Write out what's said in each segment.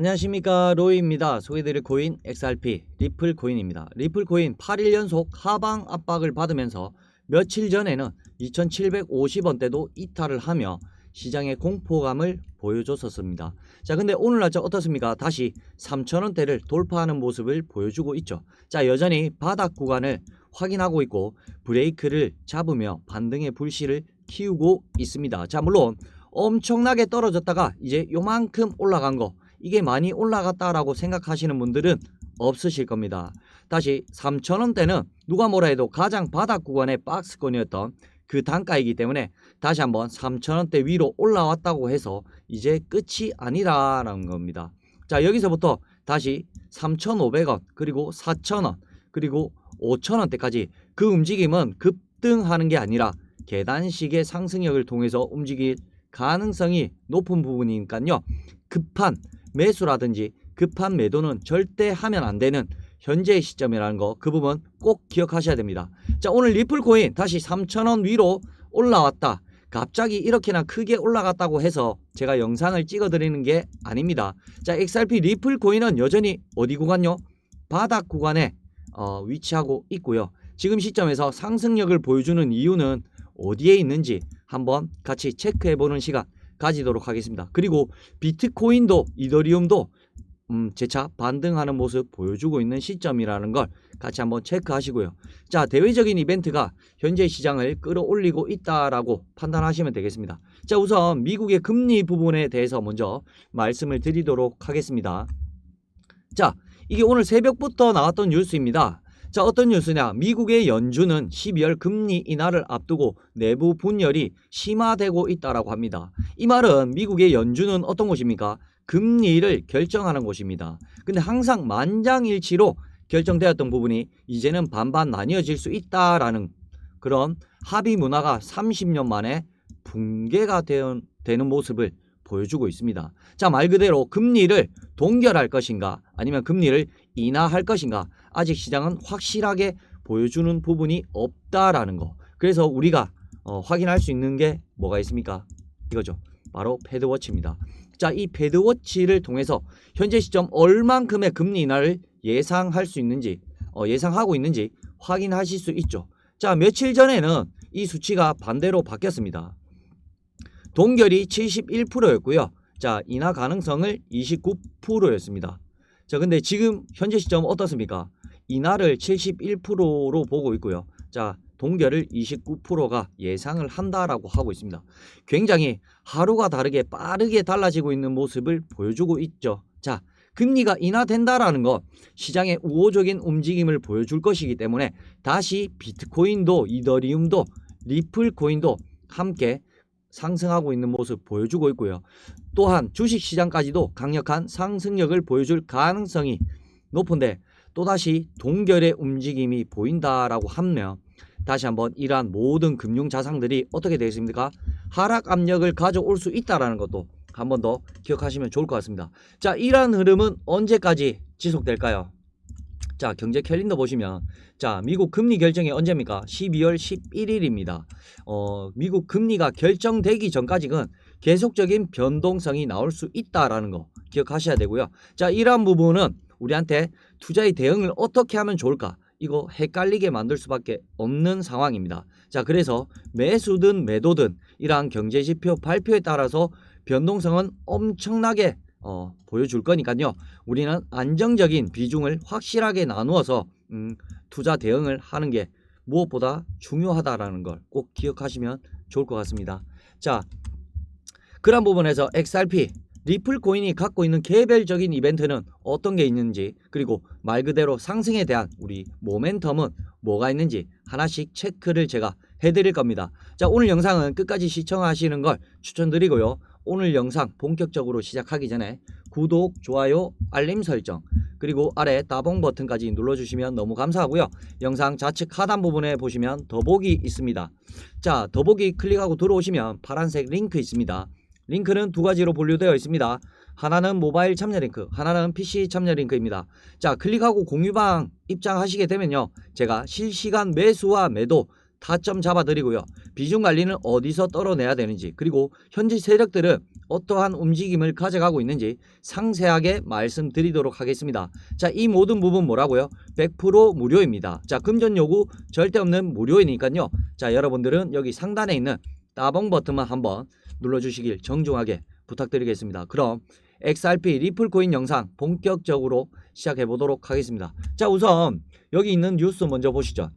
안녕하십니까 로이입니다. 소개드릴 코인 XRP 리플 코인입니다. 리플 코인 8일 연속 하방 압박을 받으면서 며칠 전에는 2750원대도 이탈을 하며 시장의 공포감을 보여줬었습니다. 자 근데 오늘 날짜 어떻습니까? 다시 3000원대를 돌파하는 모습을 보여주고 있죠. 자 여전히 바닥 구간을 확인하고 있고 브레이크를 잡으며 반등의 불씨를 키우고 있습니다. 자 물론 엄청나게 떨어졌다가 이제 요만큼 올라간 거 이게 많이 올라갔다라고 생각하시는 분들은 없으실 겁니다. 다시 3,000원대는 누가 뭐라 해도 가장 바닥 구간의 박스권이었던 그 단가이기 때문에 다시 한번 3,000원대 위로 올라왔다고 해서 이제 끝이 아니라라는 겁니다. 자 여기서부터 다시 3,500원 그리고 4,000원 그리고 5,000원대까지 그 움직임은 급등하는 게 아니라 계단식의 상승력을 통해서 움직일 가능성이 높은 부분이니까요. 급한 매수라든지 급한 매도는 절대 하면 안 되는 현재의 시점이라는 거 그 부분 꼭 기억하셔야 됩니다. 자 오늘 리플 코인 다시 3,000원 위로 올라왔다. 갑자기 이렇게나 크게 올라갔다고 해서 제가 영상을 찍어 드리는 게 아닙니다. 자 XRP 리플 코인은 여전히 어디 구간요? 바닥 구간에 어, 위치하고 있고요. 지금 시점에서 상승력을 보여주는 이유는 어디에 있는지 한번 같이 체크해 보는 시간 가지도록 하겠습니다. 그리고 비트코인도 이더리움도 음, 재차 반등하는 모습 보여주고 있는 시점이라는 걸 같이 한번 체크하시고요. 자, 대외적인 이벤트가 현재 시장을 끌어올리고 있다라고 판단하시면 되겠습니다. 자, 우선 미국의 금리 부분에 대해서 먼저 말씀을 드리도록 하겠습니다. 자, 이게 오늘 새벽부터 나왔던 뉴스입니다. 자, 어떤 뉴스냐? 미국의 연준은 12월 금리 인하를 앞두고 내부 분열이 심화되고 있다라고 합니다. 이 말은 미국의 연준은 어떤 곳입니까? 금리를 결정하는 곳입니다. 근데 항상 만장일치로 결정되었던 부분이 이제는 반반 나뉘어질 수 있다라는 그런 합의 문화가 30년 만에 붕괴가 되는, 모습을 보여주고 있습니다. 자, 말 그대로 금리를 동결할 것인가 아니면 금리를 인하할 것인가 아직 시장은 확실하게 보여주는 부분이 없다라는 거. 그래서 우리가 어, 확인할 수 있는 게 뭐가 있습니까? 이거죠. 바로 패드워치입니다. 자, 이 패드워치를 통해서 현재 시점 얼만큼의 금리 인하를 예상할 수 있는지 어, 예상하고 있는지 확인하실 수 있죠. 자, 며칠 전에는 이 수치가 반대로 바뀌었습니다. 동결이 71%였고요. 자, 인하 가능성을 29%였습니다. 자, 근데 지금 현재 시점 어떻습니까? 인하를 71%로 보고 있고요. 자, 동결을 29%가 예상을 한다라고 하고 있습니다. 굉장히 하루가 다르게 빠르게 달라지고 있는 모습을 보여주고 있죠. 자, 금리가 인하된다라는 것 시장의 우호적인 움직임을 보여줄 것이기 때문에 다시 비트코인도 이더리움도 리플 코인도 함께 상승하고 있는 모습 보여주고 있고요. 또한 주식 시장까지도 강력한 상승력을 보여줄 가능성이 높은데 또다시 동결의 움직임이 보인다라고 하면 다시 한번 이러한 모든 금융 자산들이 어떻게 되겠습니까? 하락 압력을 가져올 수 있다라는 것도 한 번 더 기억하시면 좋을 것 같습니다. 자, 이러한 흐름은 언제까지 지속될까요? 자, 경제 캘린더 보시면 자, 미국 금리 결정이 언제입니까? 12월 11일입니다. 어, 미국 금리가 결정되기 전까지는 계속적인 변동성이 나올 수 있다라는 거 기억하셔야 되고요. 자, 이러한 부분은 우리한테 투자의 대응을 어떻게 하면 좋을까? 이거 헷갈리게 만들 수밖에 없는 상황입니다. 자, 그래서 매수든 매도든 이러한 경제 지표 발표에 따라서 변동성은 엄청나게 어, 보여줄 거니까요. 우리는 안정적인 비중을 확실하게 나누어서 음, 투자 대응을 하는 게 무엇보다 중요하다라는 걸 꼭 기억하시면 좋을 것 같습니다. 자, 그런 부분에서 XRP 리플 코인이 갖고 있는 개별적인 이벤트는 어떤 게 있는지 그리고 말 그대로 상승에 대한 우리 모멘텀은 뭐가 있는지 하나씩 체크를 제가 해드릴 겁니다. 자 오늘 영상은 끝까지 시청하시는 걸 추천드리고요. 오늘 영상 본격적으로 시작하기 전에 구독, 좋아요, 알림 설정 그리고 아래 따봉 버튼까지 눌러주시면 너무 감사하고요. 영상 좌측 하단 부분에 보시면 더보기 있습니다. 자 더보기 클릭하고 들어오시면 파란색 링크 있습니다. 링크는 두 가지로 분류되어 있습니다. 하나는 모바일 참여 링크, 하나는 PC 참여 링크입니다. 자, 클릭하고 공유방 입장하시게 되면요. 제가 실시간 매수와 매도 타점 잡아드리고요. 비중 관리는 어디서 떨어내야 되는지, 그리고 현지 세력들은 어떠한 움직임을 가져가고 있는지 상세하게 말씀드리도록 하겠습니다. 자, 이 모든 부분 뭐라고요? 100% 무료입니다. 자, 금전 요구 절대 없는 무료이니까요. 자, 여러분들은 여기 상단에 있는 따봉 버튼만 한번 눌러주시길 정중하게 부탁드리겠습니다. 그럼 XRP 리플 코인 영상 본격적으로 시작해 보도록 하겠습니다. 자, 우선 여기 있는 뉴스 먼저 보시죠.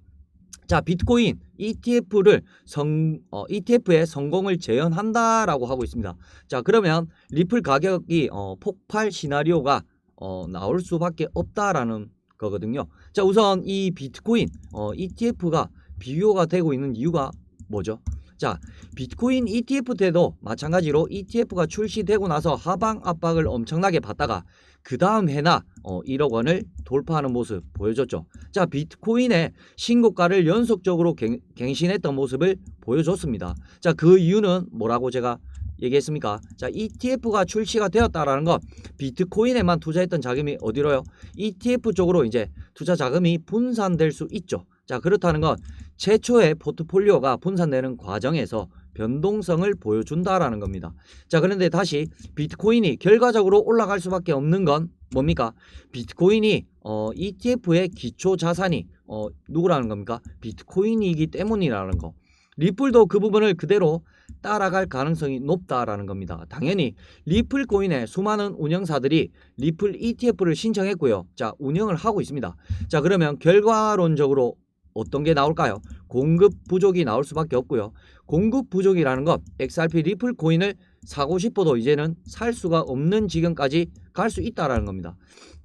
자, 비트코인 ETF를 성, 어, ETF의 성공을 재현한다라고 하고 있습니다. 자, 그러면 리플 가격이 어, 폭발 시나리오가 어, 나올 수밖에 없다라는 거거든요. 자, 우선 이 비트코인 어, ETF가 비교가 되고 있는 이유가 뭐죠? 자, 비트코인 ETF 때도 마찬가지로 ETF가 출시되고 나서 하방 압박을 엄청나게 받다가 그 다음 해나 어, 1억 원을 돌파하는 모습 보여줬죠. 자, 비트코인의 신고가를 연속적으로 갱, 갱신했던 모습을 보여줬습니다. 자, 그 이유는 뭐라고 제가 얘기했습니까? 자, ETF가 출시가 되었다라는 건 비트코인에만 투자했던 자금이 어디로요? ETF 쪽으로 이제 투자 자금이 분산될 수 있죠. 자, 그렇다는 건 최초의 포트폴리오가 분산되는 과정에서 변동성을 보여준다라는 겁니다. 자, 그런데 다시 비트코인이 결과적으로 올라갈 수밖에 없는 건 뭡니까? 비트코인이 어, ETF의 기초 자산이 어, 누구라는 겁니까? 비트코인이기 때문이라는 거. 리플도 그 부분을 그대로 따라갈 가능성이 높다라는 겁니다. 당연히 리플 코인의 수많은 운영사들이 리플 ETF를 신청했고요. 자, 운영을 하고 있습니다. 자, 그러면 결과론적으로 어떤 게 나올까요? 공급 부족이 나올 수밖에 없고요. 공급 부족이라는 건 XRP 리플 코인을 사고 싶어도 이제는 살 수가 없는 지경까지 갈 수 있다라는 겁니다.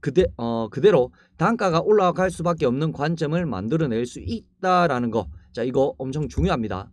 그대 어 그대로 단가가 올라갈 수밖에 없는 관점을 만들어낼 수 있다라는 거. 자, 이거 엄청 중요합니다.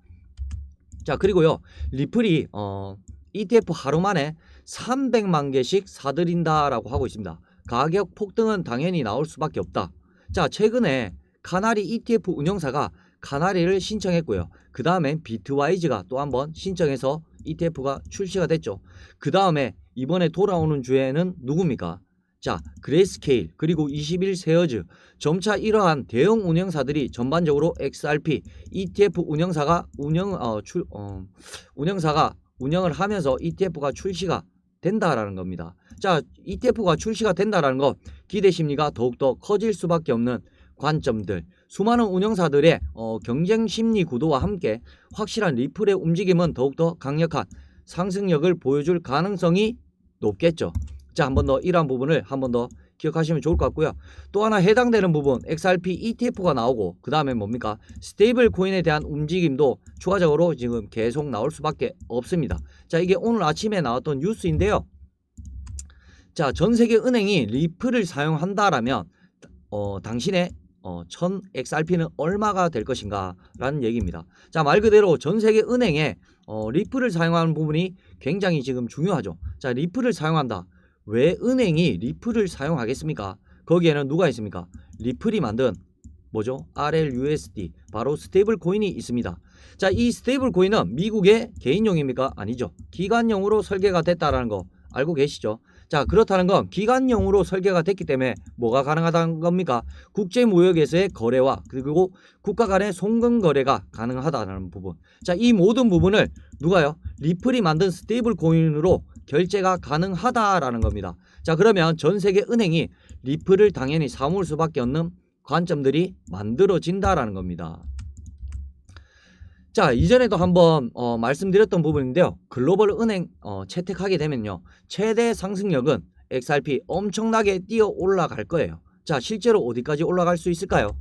자, 그리고요. 리플이 어 ETF 하루 만에 300만 개씩 사들인다라고 하고 있습니다. 가격 폭등은 당연히 나올 수밖에 없다. 자, 최근에 카나리 ETF 운영사가 카나리를 신청했고요. 그 다음에 비트와이즈가 또 한번 신청해서 ETF가 출시가 됐죠. 그 다음에 이번에 돌아오는 주에는 누굽니까? 자, 그레이스케일 그리고 21 세어즈 점차 이러한 대형 운영사들이 전반적으로 XRP ETF 운영사가 운영 어, 출, 어, 운영사가 운영을 하면서 ETF가 출시가 된다라는 겁니다. 자, ETF가 출시가 된다라는 거 기대 심리가 더욱더 커질 수밖에 없는 관점들, 수많은 운영사들의 어, 경쟁 심리 구도와 함께 확실한 리플의 움직임은 더욱더 강력한 상승력을 보여줄 가능성이 높겠죠. 자, 한 번 더 이러한 부분을 한 번 더 기억하시면 좋을 것 같고요. 또 하나 해당되는 부분 XRP ETF가 나오고 그 다음에 뭡니까? 스테이블 코인에 대한 움직임도 추가적으로 지금 계속 나올 수밖에 없습니다. 자, 이게 오늘 아침에 나왔던 뉴스인데요. 자, 전 세계 은행이 리플을 사용한다라면 어, 당신의 어, 1000 XRP는 얼마가 될 것인가 라는 얘기입니다. 자, 말 그대로 전 세계 은행에 어, 리플을 사용하는 부분이 굉장히 지금 중요하죠. 자, 리플을 사용한다. 왜 은행이 리플을 사용하겠습니까? 거기에는 누가 있습니까? 리플이 만든 뭐죠? RLUSD 바로 스테이블 코인이 있습니다. 자, 이 스테이블 코인은 미국의 개인용입니까? 아니죠. 기관용으로 설계가 됐다라는 거 알고 계시죠? 자, 그렇다는 건 기관용으로 설계가 됐기 때문에 뭐가 가능하다는 겁니까? 국제 무역에서의 거래와 그리고 국가 간의 송금 거래가 가능하다는 부분. 자, 이 모든 부분을 누가요? 리플이 만든 스테이블 코인으로 결제가 가능하다라는 겁니다. 자, 그러면 전 세계 은행이 리플을 당연히 사모을 수밖에 없는 관점들이 만들어진다라는 겁니다. 자, 이전에도 한번 어, 말씀드렸던 부분인데요. 글로벌 은행 어, 채택하게 되면요. 최대 상승력은 XRP 엄청나게 뛰어 올라갈 거예요. 자, 실제로 어디까지 올라갈 수 있을까요?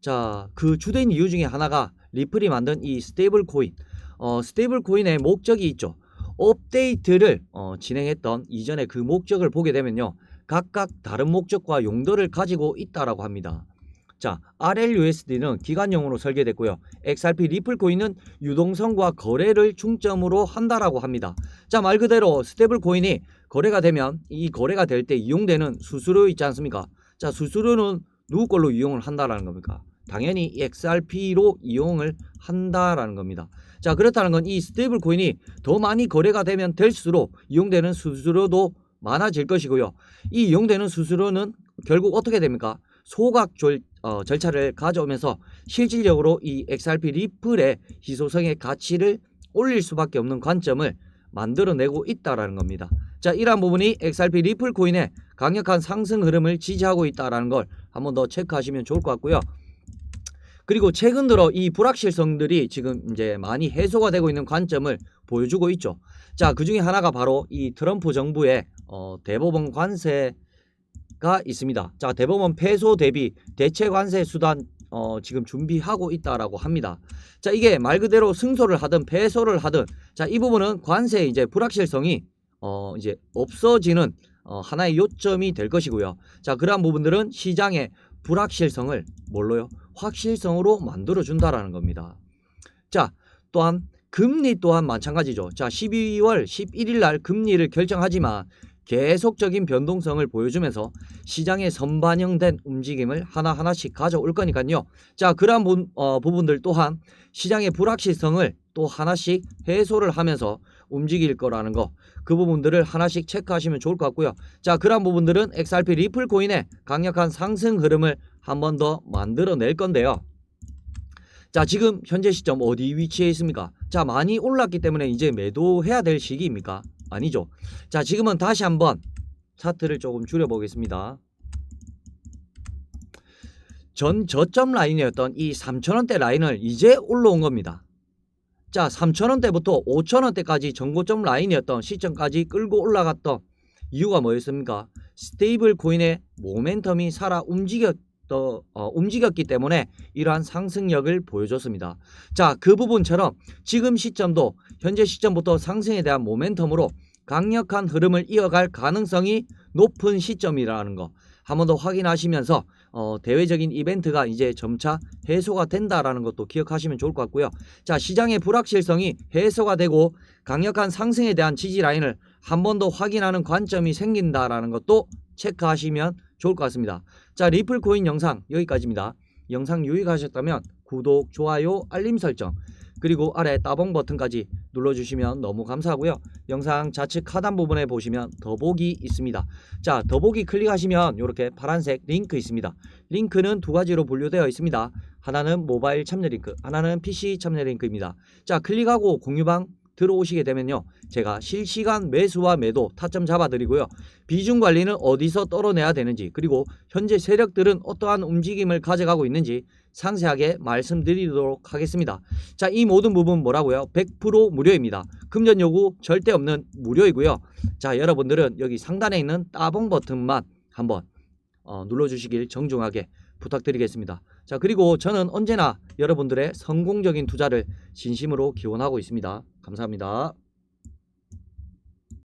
자, 그 주된 이유 중에 하나가 리플이 만든 이 스테이블 코인. 어, 스테이블 코인의 목적이 있죠. 업데이트를 어, 진행했던 이전에 그 목적을 보게 되면요. 각각 다른 목적과 용도를 가지고 있다라고 합니다. 자, RLUSD는 기관용으로 설계됐고요. XRP 리플 코인은 유동성과 거래를 중점으로 한다라고 합니다. 자, 말 그대로 스테이블 코인이 거래가 되면 이 거래가 될 때 이용되는 수수료 있지 않습니까? 자, 수수료는 누구 걸로 이용을 한다라는 겁니까? 당연히 XRP로 이용을 한다라는 겁니다. 자, 그렇다는 건 이 스테이블 코인이 더 많이 거래가 되면 될수록 이용되는 수수료도 많아질 것이고요. 이 이용되는 수수료는 결국 어떻게 됩니까? 소각 절, 어, 절차를 가져오면서 실질적으로 이 XRP 리플의 희소성의 가치를 올릴 수밖에 없는 관점을 만들어내고 있다라는 겁니다. 자, 이러한 부분이 XRP 리플 코인의 강력한 상승 흐름을 지지하고 있다라는 걸 한번 더 체크하시면 좋을 것 같고요. 그리고 최근 들어 이 불확실성들이 지금 이제 많이 해소가 되고 있는 관점을 보여주고 있죠. 자, 그 중에 하나가 바로 이 트럼프 정부의 어, 대법원 관세 가 있습니다. 자, 대법원 패소 대비 대체 관세 수단 어, 지금 준비하고 있다라고 합니다. 자, 이게 말 그대로 승소를 하든 패소를 하든 자, 이 부분은 관세의 이제 불확실성이 어, 이제 없어지는 어, 하나의 요점이 될 것이고요. 자, 그러한 부분들은 시장의 불확실성을 뭘로요? 확실성으로 만들어 준다라는 겁니다. 자, 또한 금리 또한 마찬가지죠. 자, 12월 11일 날 금리를 결정하지만 계속적인 변동성을 보여주면서 시장에 선반영된 움직임을 하나하나씩 가져올 거니까요. 자, 그러한 부, 어, 부분들 또한 시장의 불확실성을 또 하나씩 해소를 하면서 움직일 거라는 거. 그 부분들을 하나씩 체크하시면 좋을 것 같고요. 자, 그러한 부분들은 XRP 리플 코인의 강력한 상승 흐름을 한 번 더 만들어낼 건데요. 자, 지금 현재 시점 어디 위치에 있습니까? 자, 많이 올랐기 때문에 이제 매도해야 될 시기입니까? 아니죠. 자, 지금은 다시 한번 차트를 조금 줄여 보겠습니다. 전 저점 라인이었던 이 3,000원대 라인을 이제 올라온 겁니다. 자, 3,000원대부터 5,000원대까지 전고점 라인이었던 시점까지 끌고 올라갔던 이유가 뭐였습니까? 스테이블 코인의 모멘텀이 살아 움직였 어, 움직였기 때문에 이러한 상승력을 보여줬습니다. 자, 그 부분처럼 지금 시점도 현재 시점부터 상승에 대한 모멘텀으로 강력한 흐름을 이어갈 가능성이 높은 시점이라는 거 한 번 더 확인하시면서 어, 대외적인 이벤트가 이제 점차 해소가 된다라는 것도 기억하시면 좋을 것 같고요. 자, 시장의 불확실성이 해소가 되고 강력한 상승에 대한 지지 라인을 한 번 더 확인하는 관점이 생긴다라는 것도 체크하시면 좋을 것 같습니다. 자, 리플 코인 영상 여기까지입니다. 영상 유익하셨다면 구독, 좋아요, 알림 설정 그리고 아래 따봉 버튼까지 눌러주시면 너무 감사하고요. 영상 좌측 하단 부분에 보시면 더보기 있습니다. 자, 더보기 클릭하시면 이렇게 파란색 링크 있습니다. 링크는 두 가지로 분류되어 있습니다. 하나는 모바일 참여 링크, 하나는 PC 참여 링크입니다. 자, 클릭하고 공유방 들어오시게 되면요. 제가 실시간 매수와 매도 타점 잡아드리고요. 비중 관리는 어디서 떨어내야 되는지 그리고 현재 세력들은 어떠한 움직임을 가져가고 있는지 상세하게 말씀드리도록 하겠습니다. 자, 이 모든 부분 뭐라고요? 100% 무료입니다. 금전 요구 절대 없는 무료이고요. 자, 여러분들은 여기 상단에 있는 따봉 버튼만 한번 어, 눌러주시길 정중하게 부탁드리겠습니다. 자, 그리고 저는 언제나 여러분들의 성공적인 투자를 진심으로 기원하고 있습니다. 감사합니다.